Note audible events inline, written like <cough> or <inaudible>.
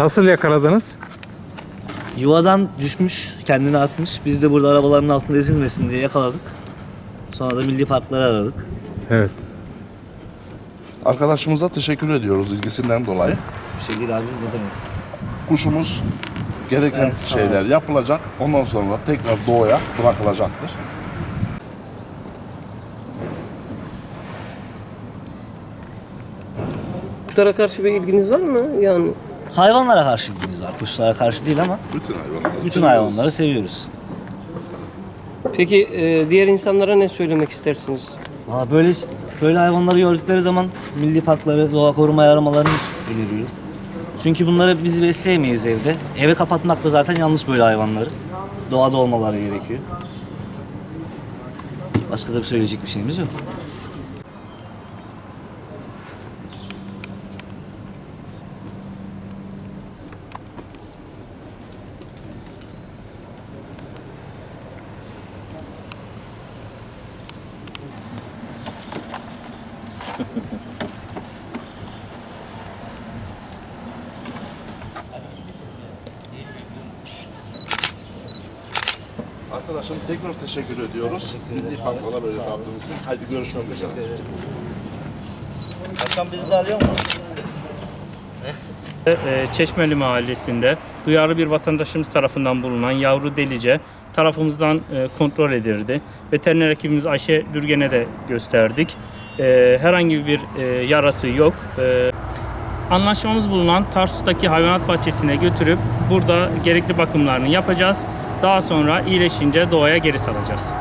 Nasıl yakaladınız? Yuvadan düşmüş, kendini atmış. Biz de burada arabaların altında ezilmesin diye yakaladık. Sonra da milli parkları aradık. Evet. Arkadaşımıza teşekkür ediyoruz ilgisinden dolayı. Bir şey değil abi ne demek. Kuşumuz gereken Evet, sağ ol. şeyler yapılacak. Ondan sonra tekrar doğaya bırakılacaktır. Kuşlara karşı bir ilginiz var mı? Yani Hayvanlara karşı ilgimiz var. Kuşlara karşı değil ama Bütün hayvanları. bütün hayvanları seviyoruz. peki e, diğer insanlara ne söylemek istersiniz? Valla böyle böyle hayvanları gördükleri zaman milli parkları, doğa koruma aramalarını öneriyorum. Çünkü bunları biz besleyemeyiz evde. Eve kapatmak da zaten yanlış böyle hayvanları. Doğada olmaları gerekiyor. Başka da bir söyleyecek bir şeyimiz yok. <laughs> Arkadaşım tekrar teşekkür ediyoruz. Milli parklara böyle kaldığınız için. Haydi görüşmek üzere. Başkan bizi de alıyor mu? E, Çeşmeli Mahallesi'nde duyarlı bir vatandaşımız tarafından bulunan yavru delice tarafımızdan e, kontrol edildi. Veteriner hekimimiz Ayşe Dürgen'e de gösterdik. E, Herhangi bir e, yarası yok. E, Anlaşmamız bulunan Tarsus'taki hayvanat bahçesine götürüp burada gerekli bakımlarını yapacağız. Daha sonra iyileşince doğaya geri salacağız.